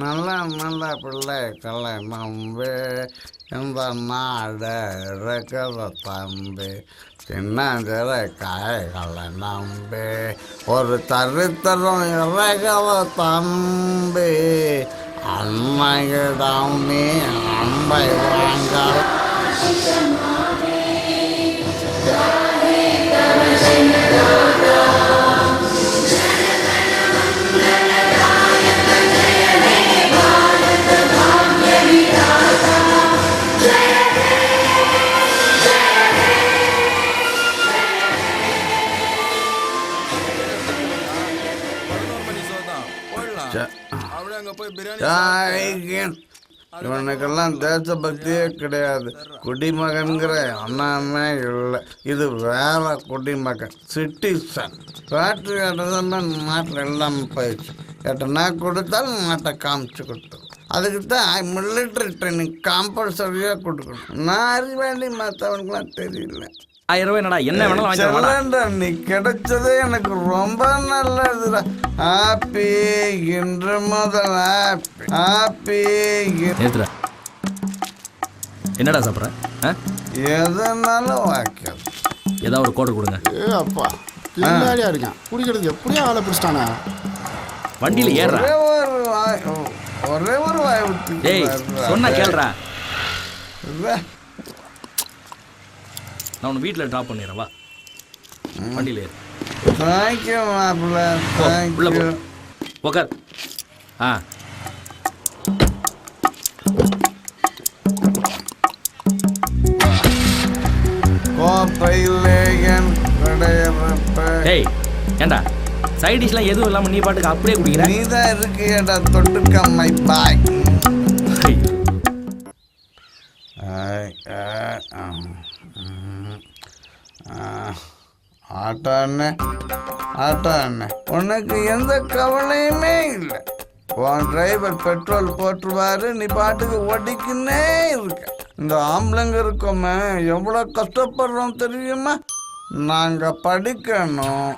நல்ல நல்ல பிள்ளை கலை நம்பு இந்த நாடு இருக்கிற தம்பி. சின்னஞ்சிற காய்களை நம்பி ஒரு தரித்திரம் இறகிற தம்பி. அன்னையிடம் நீ அன்பை வாங்க இவனுக்கெல்லாம் தேசபக்தியே கிடையாது. குடிமகன்கிற அண்ணாமே இல்லை. இது வேற குடிமகன் சிட்டிசன் ஃபேக்ட்ரி கட்டுறதுன்னா நாட்டில் இல்லாமல் போயிடுச்சு. எட்டனா கொடுத்தாலும் நாட்டை காமிச்சு கொடுத்தோம் அதுக்கு தான் மிலிட்ரி ட்ரைனிங் கம்பல்சரியாக கொடுக்கணும். நான் அறிவாளி மற்றவனுக்குலாம் தெரியல. ஆயிரம் ரூபாய் என்னடா என்ன வேணாலும் வாங்கி தரேன், வாடா. செல்லண்டா நீ கிடைச்சதே எனக்கு ரொம்ப நல்லதுடா. ஹாப்பி இன்று முதல் ஹாப்பி நிறுத்துடா. என்னடா சாப்பிட்ற? எதனாலும் வாக்கியம் ஏதாவது ஒரு கோடு கொடுங்க. ஏ அப்பா. பின்னாடியா இருக்கான். குடிக்கிறதுக்கு எப்படியும் ஆளை பிடிச்சிட்டானே? வண்டியில ஏறுறா ஒரே ஒரு வாய் ஒரே ஒரு வாய் விட்டு டேய் சொன்னா கேளுடா. நான் உன்னை வீட்டில் ட்ராப் பண்ணிடுறேன் வா. வண்டியில் ஏறு. தேங்க்யூ மாப்பிள்ள. போ, உள்ள போ. தேங்க்யூ உக்கார். ஆ. கோப்பையிலே என் கடையறப்ப டேய் ஏண்டா? சைட் டிஷ்லாம் எதுவும் இல்லாமல் நீ பாட்டுக்கு அப்படியே குடிக்கிற? நீ தான் இருக்கியடா தொட்டுக்க மை பாய் ஐயோ. ஆய், ஆ, ம், ஆ. ஆட்டா அண்ணன் ஆட்டா அண்ணன் உனக்கு எந்த கவலையுமே இல்லை. உன் டிரைவர் பெட்ரோல் போட்டுருவாரு நீ பாட்டுக்கு ஓடிக்கினே இருக்க. இந்த ஆம்பளைங்க இருக்கோமே எவ்வளோ கஷ்டப்படுறோம் தெரியுமா? நாங்கள் படிக்கணும்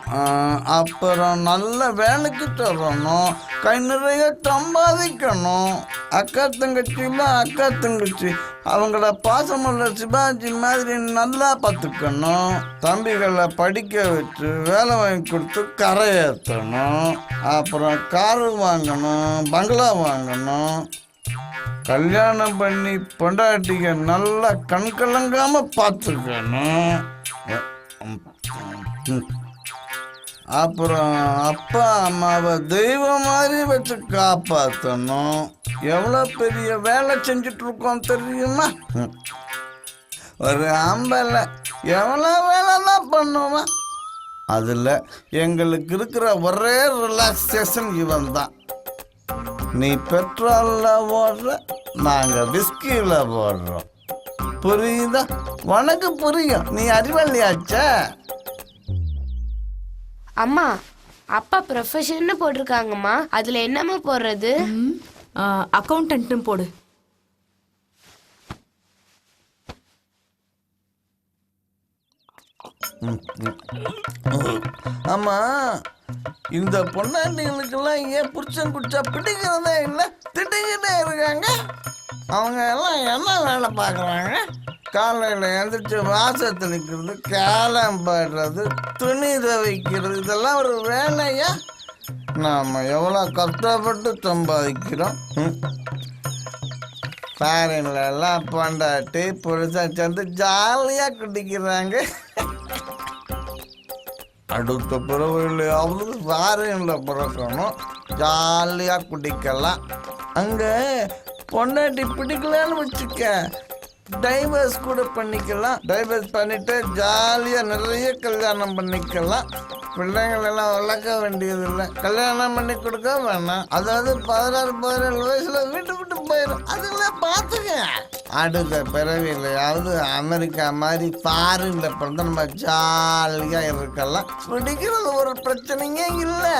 அப்புறம் நல்ல வேலைக்கு தரணும் கை நிறைய சம்பாதிக்கணும். அக்கா தங்கச்சியில் அக்கா தங்கச்சி அவங்கள பாசமுள்ள சிவாஜி மாதிரி நல்லா பார்த்துக்கணும். தம்பிகளை படிக்க வச்சு வேலை வாங்கி கொடுத்து கரையேற்றணும் அப்புறம் காரு வாங்கணும் பங்களா வாங்கணும். கல்யாணம் பண்ணி பொண்டாட்டிக நல்லா கண்கலங்காமல் பார்த்துக்கணும். அப்புறம் அப்பா அம்மாவை தெய்வம் மாதிரி வச்சு காப்பாற்றணும் எவ்வளோ பெரிய வேலை செஞ்சுட்டு இருக்கோம் தெரியுமா ஒரு ஆம்பளை எவ்வளோ வேலை தான் பண்ணுவான்? அதில் எங்களுக்கு இருக்கிற ஒரே ரிலாக்ஸேஷன் இவன் தான். நீ பெட்ரோலில் ஓடுற நாங்கள் விஸ்கியில் போடுறோம் புரியுதா? உனக்கு புரியும். நீ அறிவாளியாச்சே அம்மா அப்பா ப்ரொஃபஷன்னு போட்டிருக்காங்கம்மா. அதுல என்னம்மா போடுறது? அக்கௌண்டன்ட்னு போடு. ஆமா இந்த பொன்னாண்டிகளுக்கெல்லாம் ஏன் புருஷன் குடிச்சா பிடிக்கிறதே இல்லை? திட்டிக்கிட்டே இருக்காங்க. அவங்க எல்லாம் என்ன வேலை பார்க்குறாங்க? காலையில் எழுந்திரிச்சு வாசத்து நிற்கிறது கேளம் பாடுறது துணி துவைக்கிறது இதெல்லாம் ஒரு வேலையா? நாம் எவ்வளோ கஷ்டப்பட்டு சம்பாதிக்கிறோம்? ஃபாரின்ல எல்லாம் பண்டாட்டி புருஷன் சேர்ந்து ஜாலியாக குடிக்கிறாங்க. அடுத்த பிறவையிலையாவது ஃபாரினில் பிறக்கணும். ஜாலியாக குடிக்கலாம். அங்கே பொண்டாட்டி பிடிக்கலன்னு வச்சுக்க. டைவர்ஸ் கூட பண்ணிக்கலாம். டைவர்ஸ் பண்ணிட்டு ஜாலியாக நிறைய கல்யாணம் பண்ணிக்கலாம். பிள்ளைங்களெல்லாம் வளர்க்க வேண்டியதில்லை. கல்யாணம் பண்ணி கொடுக்க வேணாம். அதாவது பதினாறு பதினேழு வயசுல வீட்டு விட்டு போயிடும் அதெல்லாம் பார்த்துங்க அடுத்த பிறவிலையாவது அமெரிக்கா மாதிரி ஃபாரின்ல பிறந்த நம்ம ஜாலியாக இருக்கலாம். பிடிக்கிறது ஒரு பிரச்சனையே இல்லை.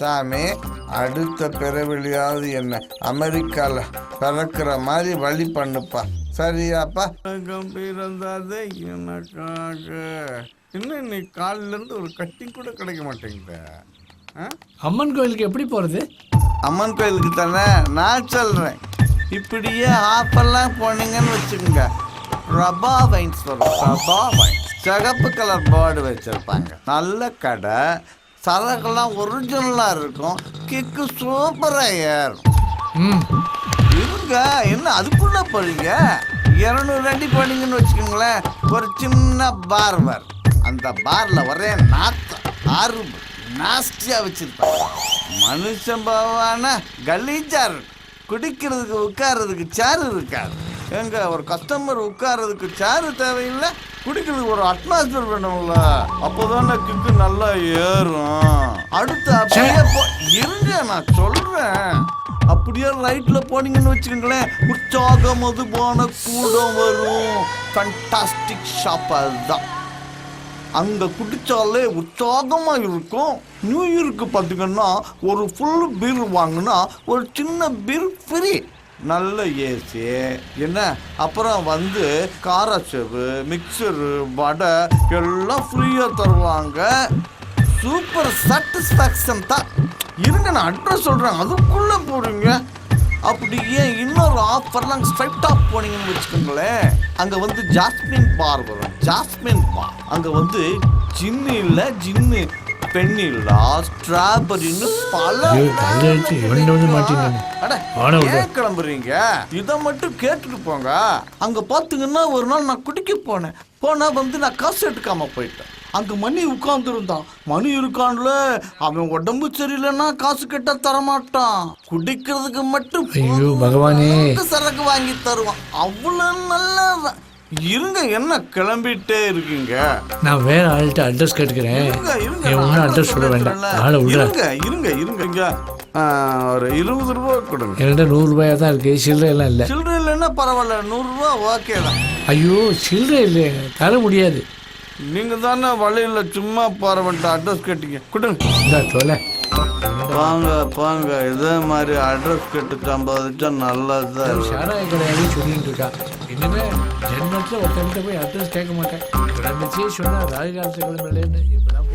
சாமி அடுத்த பிறவிலையாவது என்ன? அமெரிக்கால பிறக்கிற மாதிரி வழி பண்ணுப்பா. சரியாப்பா? பிறந்தாதே எனக்காக. இன்னும் நீ காலில இருந்து ஒரு கட்டி கூட கிடைக்க மாட்டேங்குது அம்மன் கோயிலுக்கு எப்படி போகிறது அம்மன் கோயிலுக்கு தானே? நான் சொல்றேன். இப்படியே ஆப்பெல்லாம் போனீங்கன்னு வச்சுக்கோங்க. ரபா வைன்ஸ் வரும். ரபா வைன்ஸ் சிகப்பு கலர் போர்டு வச்சிருப்பாங்க. நல்ல கடை. சரக்கெல்லாம் ஒரிஜினலாக இருக்கும். கிக்கு சூப்பராக ஏறும். ம். இருங்க என்ன அதுக்குள்ள போறீங்க? இரநூறு அடி போனீங்கன்னு வச்சுக்கோங்களேன் ஒரு சின்ன பார் வர். அந்த பார்ல ஒரே நாத்தம் ஆறு நாஸ்டியா வச்சிருப்பாங்க. மனுஷன் பவான கலீஜா இருக்கும் குடிக்கிறதுக்கு உட்கார்றதுக்கு சேர் இருக்காது. எங்க ஒரு கஸ்டமர் உட்கார்றதுக்கு சேர் தேவையில்லை? குடிக்கிறதுக்கு ஒரு அட்மாஸ்பியர் வேணும்ல. அப்போதானே கிக்கு நல்லா ஏறும். அடுத்து அப்படியே போ இருங்க நான் சொல்றேன். அப்படியே ரைட்ல போனீங்கன்னு வச்சுக்கோங்களேன். உற்சாக மதுபான கூடம் வரும். ஃபண்டாஸ்டிக் ஷாப் அதுதான். அங்க குடிச்சாலே உற்சாகமா இருக்கும். நியூ இயருக்கு பார்த்தீங்கன்னா ஒரு ஃபுல் பீர் வாங்கினா ஒரு சின்ன பீர் ஃப்ரீ நல்ல ஏசி என்ன? அப்புறம் வந்து காரச்சவு மிக்சரு வடை எல்லாம் ஃப்ரீயாக தருவாங்க. சூப்பர் சாட்டிஸ்ஃபேக்ஷன் தான். இருங்க நான் அட்ரஸ் சொல்கிறேன் அதுக்குள்ளே போடுங்க அப்படி ஏன் இன்னொரு ஆஃபர்லாம் ஸ்ட்ரைட்டாக போனீங்கன்னு வச்சுக்கோங்களேன். அங்கே வந்து ஜாஸ்மின் பார் வரும். ஜாஸ்மின் பார் அங்கே வந்து ஜின்னு இல்லை ஜின்னு பெண்ணில்லா ஸ்ட்ராபெரின்னு பல. ஏன் கிளம்புறீங்க? இதை மட்டும் கேட்டுட்டு போங்க. அங்க பாத்தீங்கன்னா ஒரு நாள் நான் குடிக்க போனேன். போனா வந்து நான் காசு எடுக்காம போயிட்டேன். அங்க மணி உட்கார்ந்துருந்தான். மணி இருக்கான்ல. அவன் உடம்பு சரியில்லைன்னா காசு கேட்டா தரமாட்டான். குடிக்கிறதுக்கு மட்டும் சரக்கு வாங்கி தருவான். அவ்வளவு நல்லவன். இருங்க என்ன கிளம்பிட்டே இருக்கீங்க? நான் வேற ஆள்கிட்ட அட்ரஸ் கேட்டுக்கிறேன். ஒன்றும் அட்ரஸ் சொல்ல வேண்டாம். ஆளை விடுற இருங்க இருங்க இருங்க ஒரு இருபது ரூபா கொடுங்க. என்கிட்ட நூறு ரூபாயா தான் இருக்கு. சில்லறை எல்லாம் இல்லை. சில்லறை இல்லைன்னா பரவாயில்ல நூறுரூவா ஓகே தான். ஐயோ சில்லறை இல்லைங்க தர முடியாது. நீங்க தானே வழியில சும்மா போறவன்ட்டு அட்ரஸ் கேட்டீங்க. கொடுங்க. இந்த தொலை. வாங்க போங்க. இதே மாதிரி அட்ரஸ் கேட்டு சம்பாதிச்சா இருக்கும். சாராய கடையாவே சொல்லிட்டு இருக்கா. இனிமே ஜென்மத்தில் ஒருத்தன்கிட்ட போய் அட்ரஸ் கேட்க மாட்டேன். கிளம்பிச்சே சொன்னா ராகு காலத்து கிளம்பலேன்னு இப்பதான்